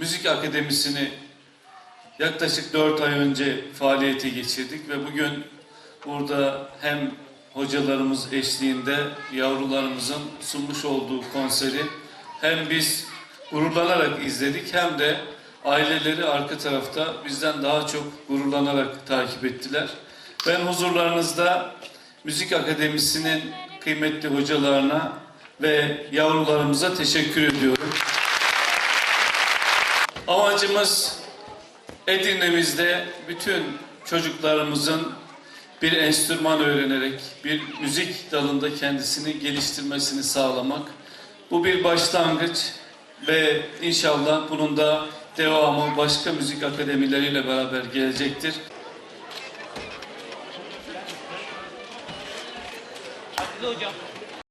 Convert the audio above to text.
Müzik Akademisi'ni yaklaşık dört ay önce faaliyete geçirdik ve bugün burada hem hocalarımız eşliğinde yavrularımızın sunmuş olduğu konseri hem biz gururlanarak izledik hem de aileleri arka tarafta bizden daha çok gururlanarak takip ettiler. Ben huzurlarınızda Müzik Akademisi'nin kıymetli hocalarına ve yavrularımıza teşekkür ediyorum. Amacımız Edirne'mizde bütün çocuklarımızın bir enstrüman öğrenerek bir müzik dalında kendisini geliştirmesini sağlamak. Bu bir başlangıç ve inşallah bunun da devamı başka müzik akademileriyle beraber gelecektir. Hocam.